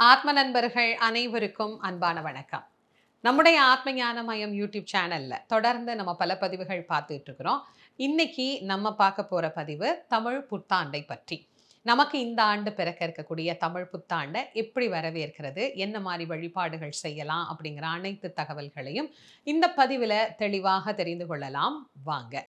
ஆத்ம நண்பர்கள் அனைவருக்கும் அன்பான வணக்கம். நம்முடைய ஆத்ம ஞானமயம் யூடியூப் சேனலில் தொடர்ந்து நம்ம பல பதிவுகள் பார்த்துட்டு இருக்கிறோம். இன்னைக்கு நம்ம பார்க்க போகிற பதிவு தமிழ் புத்தாண்டை பற்றி. நமக்கு இந்த ஆண்டு பிறக்க இருக்கக்கூடிய தமிழ் புத்தாண்டை எப்படி வரவேற்கிறது என்ன மாதிரி வழிபாடுகள் செய்யலாம் அப்படிங்கிற அனைத்து தகவல்களையும் இந்த பதிவில் தெளிவாக தெரிந்து கொள்ளலாம். வாங்க.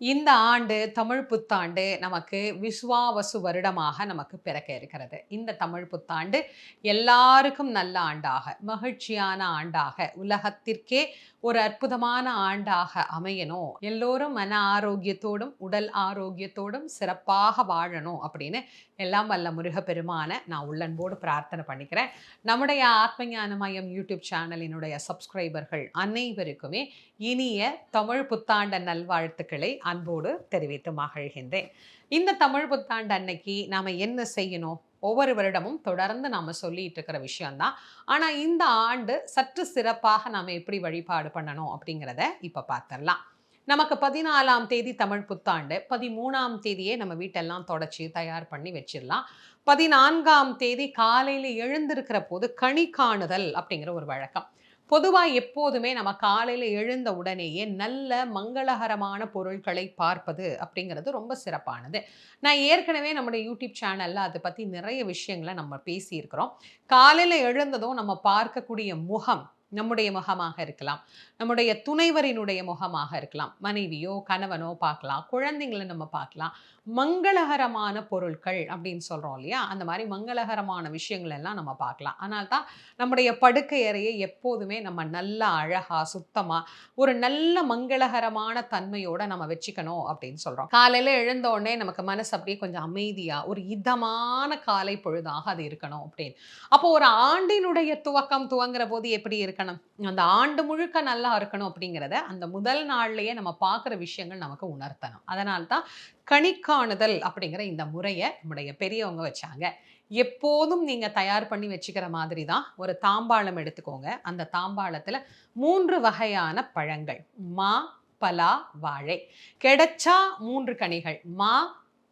இந்த ஆண்டு தமிழ் புத்தாண்டு நமக்கு விஸ்வாவசு வருடமாக நமக்கு பிறக்க இருக்கிறது. இந்த தமிழ் புத்தாண்டு எல்லாருக்கும் நல்ல ஆண்டாக மகிழ்ச்சியான ஆண்டாக உலகத்திற்கே ஒரு அற்புதமான ஆண்டாக அமையணும். எல்லோரும் மன ஆரோக்கியத்தோடும் உடல் ஆரோக்கியத்தோடும் சிறப்பாக வாழணும் அப்படின்னு எல்லாம் வல்ல முருகப்பெருமான நான் உள்ளன்போடு பிரார்த்தனை பண்ணிக்கிறேன். நம்முடைய ஆத்மஞான மையம் யூடியூப் சேனலினுடைய சப்ஸ்கிரைபர்கள் அனைவருக்குமே இனிய தமிழ் புத்தாண்ட நல்வாழ்த்துக்களை அன்போடு தெரிவித்து மகிழ்கின்றேன். இந்த தமிழ் புத்தாண்டு அன்னைக்கு நாம் என்ன செய்யணும்? ஒவ்வொரு வருடமும் தொடர்ந்து நாம் சொல்லிட்டு இருக்கிற விஷயம்தான். ஆனால் இந்த ஆண்டு சற்று சிறப்பாக நாம் எப்படி வழிபாடு பண்ணணும் அப்படிங்கிறத இப்போ பார்த்துடலாம் நமக்கு பதினாலாம் தேதி தமிழ் புத்தாண்டு. பதிமூணாம் தேதியே நம்ம வீட்டெல்லாம் தொடச்சி தயார் பண்ணி வச்சிடலாம். பதினான்காம் தேதி காலையில் எழுந்திருக்கிற போது கனி காணுதல் அப்படிங்கிற ஒரு வழக்கம். பொதுவாக எப்போதுமே நம்ம காலையில் எழுந்த உடனேயே நல்ல மங்களகரமான பொருட்களை பார்ப்பது அப்படிங்கிறது ரொம்ப சிறப்பானது. நான் ஏற்கனவே நம்முடைய யூடியூப் சேனலில் அதை பற்றி நிறைய விஷயங்களை நம்ம பேசியிருக்கிறோம். காலையில் எழுந்ததும் நம்ம பார்க்கக்கூடிய முகம் நம்முடைய முகமாக இருக்கலாம். நம்முடைய துணைவரினுடைய முகமாக இருக்கலாம். மனைவியோ கணவனோ பார்க்கலாம். குழந்தைங்களை நம்ம பார்க்கலாம். மங்களகரமான பொருட்கள் அப்படின்னு சொல்கிறோம் இல்லையா? அந்த மாதிரி மங்களகரமான விஷயங்கள் எல்லாம் நம்ம பார்க்கலாம். ஆனால் தான் நம்முடைய படுக்கை அறையை எப்போதுமே நம்ம நல்ல அழகாக சுத்தமாக ஒரு நல்ல மங்களகரமான தன்மையோட நம்ம வச்சுக்கணும் அப்படின்னு சொல்கிறோம் காலையில் எழுந்த உடனே நமக்கு மனசு அப்படியே கொஞ்சம் அமைதியாக ஒரு இதமான காலை பொழுதாக அது இருக்கணும் அப்படின்னு. அப்போ ஒரு ஆண்டினுடைய துவக்கம் துவங்குற போது எப்படி இருக்கணும். அந்த ஆண்டு முழுக்க நல்லா இருக்கணும் அப்படிங்கிறத அந்த முதல் நாள்லயே நம்ம பார்க்குற விஷயங்கள் நமக்கு உணர்த்தணும். அதனால தான் கணிக்காணுதல் அப்படிங்கிற இந்த முறையை நம்முடைய பெரியவங்க வச்சாங்க. எப்போதும் நீங்கள் தயார் பண்ணி வச்சுக்கிற மாதிரி தான் ஒரு தாம்பாளம் எடுத்துக்கோங்க. அந்த தாம்பாளத்தில் மூன்று வகையான பழங்கள். மா பலா வாழை. கிடைச்சா மூன்று கனிகள். மா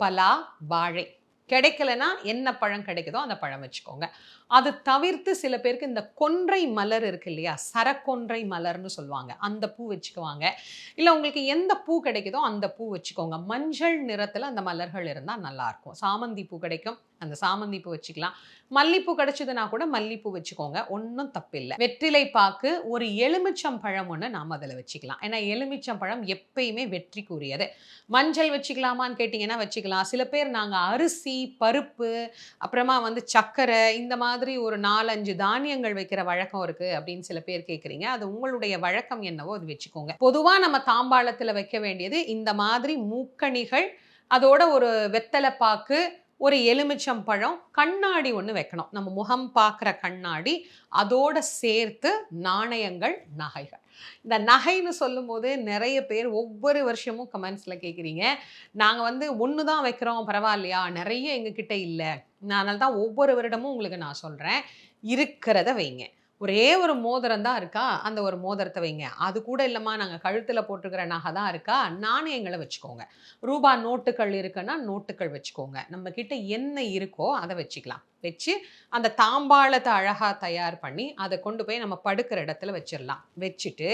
பலா வாழை. கிடைக்கலனா என்ன பழம் கிடைக்குதோ அந்த பழம் வச்சுக்கோங்க. அது தவிர்த்து சில பேருக்கு இந்த கொன்றை மலர் இருக்கு இல்லையா? சரக்கொன்றை மலர்னு சொல்லுவாங்க. அந்த பூ வச்சுக்குவாங்க. இல்லை உங்களுக்கு எந்த பூ கிடைக்குதோ அந்த பூ வச்சுக்கோங்க. மஞ்சள் நிறத்தில் அந்த மலர்கள் இருந்தால் நல்லாயிருக்கும் சாமந்தி பூ கிடைக்கும். அந்த சாமந்தி பூ வச்சுக்கலாம். மல்லிப்பூ கிடைச்சதுன்னா கூட மல்லிப்பூ வச்சுக்கோங்க. ஒன்றும் தப்பில்லை. வெற்றிலை பாக்கு ஒரு எலுமிச்சம் பழம் ஒன்று நாம் அதில் வச்சுக்கலாம். ஏன்னா எலுமிச்சம் பழம் எப்பயுமே வெற்றிக்குரியது. மஞ்சள் வச்சுக்கலாமான்னு கேட்டிங்கன்னா வச்சுக்கலாம். சில பேர் நாங்கள் அரிசி பருப்பு அப்புறமா வந்து சர்க்கரை இந்த மாதிரி ஒரு நாலஞ்சு தானியங்கள் வைக்கிற வழக்கம் இருக்கு அப்படின்னு சில பேர் கேட்குறீங்க அது உங்களுடைய வழக்கம் என்னவோ அது வச்சுக்கோங்க. பொதுவாக நம்ம தாம்பாளத்தில் வைக்க வேண்டியது இந்த மாதிரி மூக்கணிகள் அதோட ஒரு வெத்தலை பாக்கு ஒரு எலுமிச்சம் பழம் கண்ணாடி ஒன்று வைக்கணும். நம்ம முகம் பார்க்குற கண்ணாடி அதோட சேர்த்து நாணயங்கள் நகைகள். இந்த நகைன்னு சொல்லும்போது நிறைய பேர் ஒவ்வொரு வருஷமும் கமெண்ட்ஸில் கேட்குறீங்க. நாங்கள் வந்து ஒன்று தான் வைக்கிறோம் பரவாயில்லையா? நிறைய எங்ககிட்ட இல்லை. அதனால தான் ஒவ்வொரு வருடமும் உங்களுக்கு நான் சொல்கிறேன் இருக்கிறத வைங்க. ஒரே ஒரு மோதிரம் தான் இருக்கா? அந்த ஒரு மோதிரத்தை வைங்க. அது கூட இல்லைம்மா நாங்கள் கழுத்தில் போட்டுக்கிற நகை தான் இருக்கா? நாணயங்களை வச்சுக்கோங்க. ரூபா நோட்டுகள் இருக்குன்னா நோட்டுகள் வச்சுக்கோங்க. நம்ம கிட்ட என்ன இருக்கோ அதை வச்சுக்கலாம். வச்சு அந்த தாம்பாளத்தை அழகாக தயார் பண்ணி அதை கொண்டு போய் நம்ம படுக்கிற இடத்துல வச்சிடலாம். வச்சுட்டு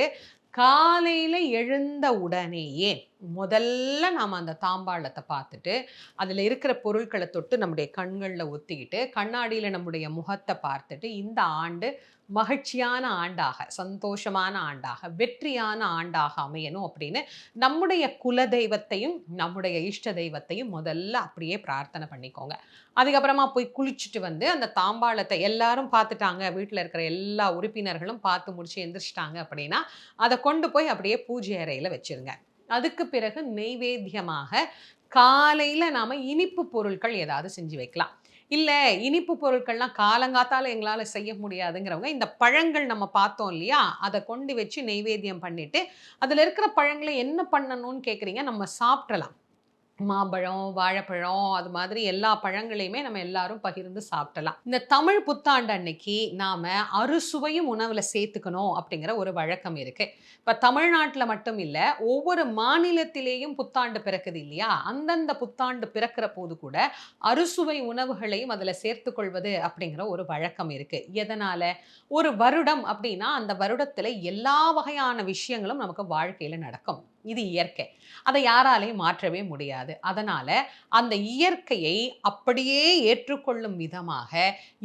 காலையில் எழுந்த உடனேயே முதல்ல நாம் அந்த தாம்பாளத்தை பார்த்துட்டு அதில் இருக்கிற பொருட்களை தொட்டு நம்முடைய கண்களில் ஒத்திக்கிட்டு கண்ணாடியில் நம்முடைய முகத்தை பார்த்துட்டு இந்த ஆண்டு மகிழ்ச்சியான ஆண்டாக சந்தோஷமான ஆண்டாக வெற்றியான ஆண்டாக அமையணும் அப்படின்னு நம்முடைய குல தெய்வத்தையும் நம்முடைய இஷ்ட தெய்வத்தையும் முதல்ல அப்படியே பிரார்த்தனை பண்ணிக்கோங்க. அதுக்கப்புறமா போய் குளிச்சுட்டு வந்து அந்த தாம்பாளத்தை எல்லாரும் பார்த்துட்டாங்க. வீட்டில் இருக்கிற எல்லா உறுப்பினர்களும் பார்த்து முடிச்சு எந்திரிச்சிட்டாங்க அப்படின்னா அதை கொண்டு போய் அப்படியே பூஜை அறையில் வச்சிருங்க. அதுக்கு பிறகு நெய்வேத்தியமாக காலையில் நாம் இனிப்பு பொருட்கள் ஏதாவது செஞ்சு வைக்கலாம். இல்லை இனிப்பு பொருட்கள்லாம் காலங்காத்தால் எங்களால் செய்ய முடியாதுங்கிறவங்க இந்த பழங்கள் நம்ம பார்த்தோம் இல்லையா? அதை கொண்டு வச்சு நெய்வேத்தியம் பண்ணிவிட்டு அதில் இருக்கிற பழங்களை என்ன பண்ணணும்னு கேட்குறீங்க நம்ம சாப்பிடலாம். மாம்பழம் வாழைப்பழம் அது மாதிரி எல்லா பழங்களையுமே நம்ம எல்லாரும் பகிர்ந்து சாப்பிடலாம். இந்த தமிழ் புத்தாண்டு அன்னைக்கு நாம அறுசுவையும் உணவுல சேர்த்துக்கணும் அப்படிங்கிற ஒரு வழக்கம் இருக்கு. இப்ப தமிழ்நாட்டில் மட்டும் இல்ல ஒவ்வொரு மாநிலத்திலேயும் புத்தாண்டு பிறக்குது இல்லையா? அந்தந்த புத்தாண்டு பிறக்கிற போது கூட அறுசுவை உணவுகளையும் அதுல சேர்த்துக்கொள்வது அப்படிங்கிற ஒரு வழக்கம் இருக்கு. எதனால? ஒரு வருடம் அப்படின்னா அந்த வருடத்துல எல்லா வகையான விஷயங்களும் நமக்கு வாழ்க்கையில நடக்கும். இது இயற்கை. அதை யாராலையும் மாற்றவே முடியாது. அதனால் அந்த இயற்கையை அப்படியே ஏற்றுக்கொள்ளும் விதமாக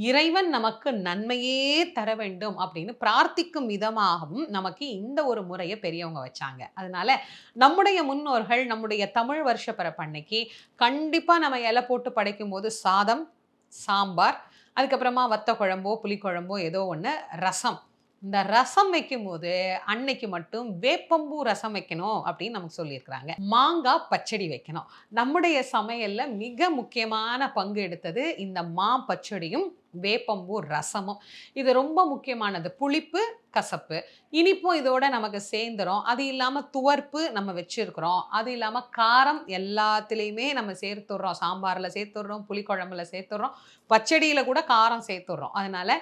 இறைவன் நமக்கு நன்மையே தர வேண்டும் அப்படின்னு பிரார்த்திக்கும் விதமாகவும் நமக்கு இந்த ஒரு முறையை பெரியவங்க வச்சாங்க. அதனால் நம்முடைய முன்னோர்கள் நம்முடைய தமிழ் வருஷ பிறப்பன்னைக்கு கண்டிப்பாக நம்ம இலை போட்டு படைக்கும் போது சாதம் சாம்பார் அதுக்கப்புறமா வத்த குழம்போ புளிக்குழம்போ ஏதோ ஒன்று ரசம் இந்த ரசம் வைக்கும் போது அன்னைக்கு மட்டும் வேப்பம்பூ ரசம் வைக்கணும் அப்படின்னு நமக்கு சொல்லியிருக்கிறாங்க. மாங்காய் பச்சடி வைக்கணும். நம்முடைய சமையல்ல மிக முக்கியமான பங்கு எடுத்தது இந்த மா பச்சடியும் வேப்பம்பூ ரசமும். இது ரொம்ப முக்கியமானது. புளிப்பு கசப்பு இனிப்பும் இதோட நமக்கு சேர்ந்துரும். அது இல்லாமல் துவர்ப்பு நம்ம வச்சுருக்குறோம். அது இல்லாமல் காரம் எல்லாத்துலேயுமே நம்ம சேர்த்துடுறோம். சாம்பாரில் சேர்த்துடுறோம் புளிக்குழம்புல சேர்த்துடுறோம். பச்சடியில் கூட காரம் சேர்த்துடுறோம். அதனால்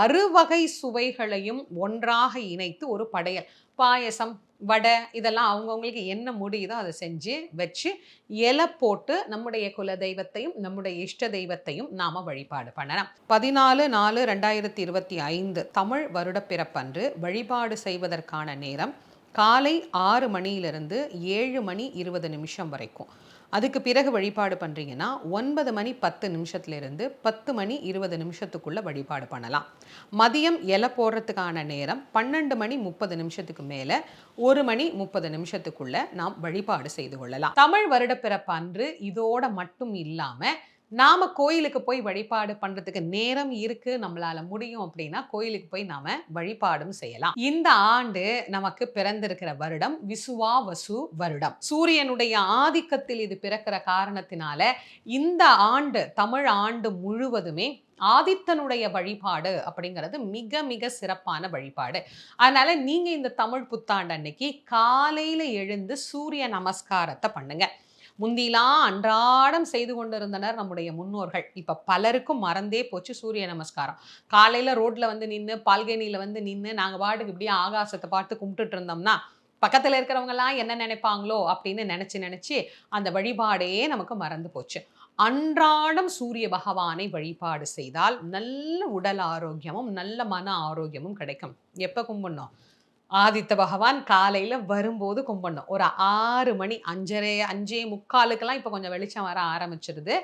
அறுவகை சுவைகளையும் ஒன்றாக இணைத்து ஒரு படையல். பாயசம் வடை இதெல்லாம் அவங்கவுங்களுக்கு என்ன முடியுதோ அதை செஞ்சு வச்சு இலை போட்டு நம்முடைய குல தெய்வத்தையும் நம்முடைய இஷ்ட தெய்வத்தையும் நாம் வழிபாடு பண்ணலாம். பதினாலு நாலு ரெண்டாயிரத்தி இருபத்தி ஐந்து தமிழ் வருட பிறப்பன்று வழிபாடு செய்வதற்கான நேரம் காலை ஆறு மணியிலிருந்து ஏழு மணி இருபது நிமிஷம் வரைக்கும். அதுக்கு பிறகு வழிபாடு பண்ணுறீங்கன்னா ஒன்பது மணி பத்து நிமிஷத்துலேருந்து பத்து மணி இருபது நிமிஷத்துக்குள்ளே வழிபாடு பண்ணலாம். மதியம் இலை போடுறதுக்கான நேரம் பன்னெண்டு மணி முப்பது நிமிஷத்துக்கு மேலே ஒரு மணி முப்பது நிமிஷத்துக்குள்ளே நாம் வழிபாடு செய்து கொள்ளலாம். தமிழ் வருடப்பிறப்பு அன்று இதோட மட்டும் இல்லாமல் நாம் கோயிலுக்கு போய் வழிபாடு பண்ணுறதுக்கு நேரம் இருக்கு நம்மளால முடியும் அப்படின்னா கோயிலுக்கு போய் நாம வழிபாடும் செய்யலாம். இந்த ஆண்டு நமக்கு பிறந்திருக்கிற வருடம் விசுவா வசு வருடம். சூரியனுடைய ஆதிக்கத்தில் இது பிறக்கிற காரணத்தினால இந்த ஆண்டு தமிழ் ஆண்டு முழுவதுமே ஆதித்தனுடைய வழிபாடு அப்படிங்கிறது மிக மிக சிறப்பான வழிபாடு. அதனால நீங்க இந்த தமிழ் புத்தாண்டு அன்னைக்கு காலையில எழுந்து சூரிய நமஸ்காரத்தை பண்ணுங்க. முந்திலாம் அன்றாடம் செய்து கொண்டிருந்தனர் நம்முடைய முன்னோர்கள். இப்போ பலருக்கும் மறந்தே போச்சு சூரிய நமஸ்காரம். காலையில் ரோட்டில் வந்து நின்று பால்கனியில் வந்து நின்று நாங்கள் பாட்டுக்கு இப்படியே ஆகாசத்தை பார்த்து கும்பிட்டுட்டு இருந்தோம்னா பக்கத்தில் இருக்கிறவங்கலாம் என்ன நினைப்பாங்களோ அப்படின்னு நினச்சி நினச்சி அந்த வழிபாடே நமக்கு மறந்து போச்சு. அன்றாடம் சூரிய பகவானை வழிபாடு செய்தால் நல்ல உடல் ஆரோக்கியமும் நல்ல மன ஆரோக்கியமும் கிடைக்கும். எப்போ கும்பிடணும்? ஆதித்த பகவான் காலையில் வரும்போது கும்பிடணும். ஒரு ஆறு மணி அஞ்சரை அஞ்சே முக்காலுக்கெல்லாம் இப்போ கொஞ்சம் வெளிச்சம் வர ஆரம்பிச்சிருது.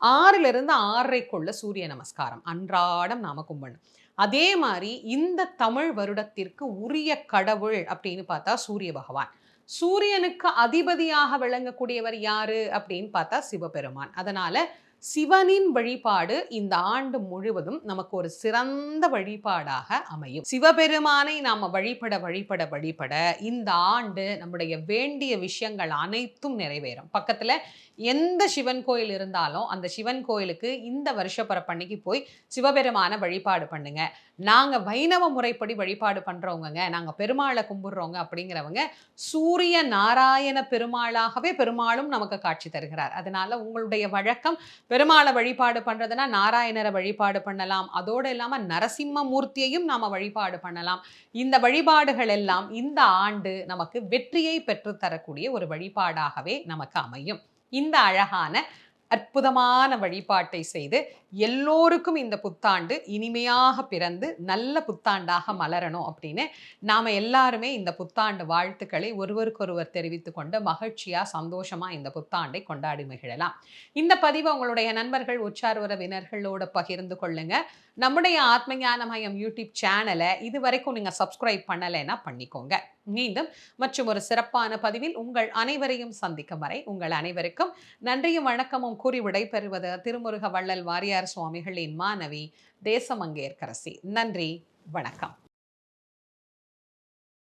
ஆறிலிருந்து ஆறரைக்குள்ள சூரிய நமஸ்காரம். அன்றாடம் நாம் கும்பிடணும். அதே மாதிரி இந்த தமிழ் வருடத்திற்கு உரிய கடவுள் அப்படின்னு பார்த்தா சூரிய பகவான். சூரியனுக்கு அதிபதியாக விளங்கக்கூடியவர் யாரு அப்படின்னு பார்த்தா சிவபெருமான். அதனால சிவனின் வழிபாடு இந்த ஆண்டு முழுவதும் நமக்கு ஒரு சிறந்த வழிபாடாக அமையும். சிவபெருமானை நாம வழிபட வழிபட வழிபட இந்த ஆண்டு நம்முடைய வேண்டிய விஷயங்கள் அனைத்தும் நிறைவேறும். பக்கத்தில் எந்த சிவன் கோயில் இருந்தாலும் அந்த சிவன் கோயிலுக்கு இந்த வருஷ பரப்பன்னைக்கு போய் சிவபெருமான வழிபாடு பண்ணுங்க. நாங்கள் வைணவ முறைப்படி வழிபாடு பண்ணுறவங்க நாங்கள் பெருமாளை கும்பிடுறோங்க அப்படிங்கிறவங்க சூரிய நாராயண பெருமாளாகவே பெருமாளும் நமக்கு காட்சி தருகிறார். அதனால உங்களுடைய வழக்கம் பெருமாளை வழிபாடு பண்ணுறதுனா நாராயணரை வழிபாடு பண்ணலாம். அதோடு இல்லாமல் நரசிம்ம மூர்த்தியையும் நாம் வழிபாடு பண்ணலாம். இந்த வழிபாடுகள் எல்லாம் இந்த ஆண்டு நமக்கு வெற்றியை பெற்றுத்தரக்கூடிய ஒரு வழிபாடாகவே நமக்கு அமையும். இந்த அழகான அற்புதமான வழிபாட்டை செய்து எல்லோருக்கும் இந்த புத்தாண்டு இனிமையாக பிறந்து நல்ல புத்தாண்டாக மலரணும் அப்படின்னு நாம் எல்லாருமே இந்த புத்தாண்டு வாழ்த்துக்களை ஒருவருக்கொருவர் தெரிவித்து கொண்டு மகிழ்ச்சியாக சந்தோஷமாக இந்த புத்தாண்டை கொண்டாடி மகிழலாம். இந்த பதிவை உங்களுடைய நண்பர்கள் உற்சார் உறவினர்களோடு பகிர்ந்து கொள்ளுங்க. நம்முடைய ஆத்ம ஞானமயம் யூடியூப் சேனலை இது வரைக்கும் நீங்கள் சப்ஸ்கிரைப் பண்ணலைன்னா பண்ணிக்கோங்க. மீண்டும் மற்றும் ஒரு சிறப்பான பதிவில் உங்கள் அனைவரையும் சந்திக்கும் வரை உங்கள் அனைவருக்கும் நன்றியும் வணக்கமும் கூறி விடைபெறுவது திருமுருக வள்ளல் வாரியார் சுவாமிகளின் மாணவி தேசமங்கேற்கரசி. நன்றி வணக்கம்.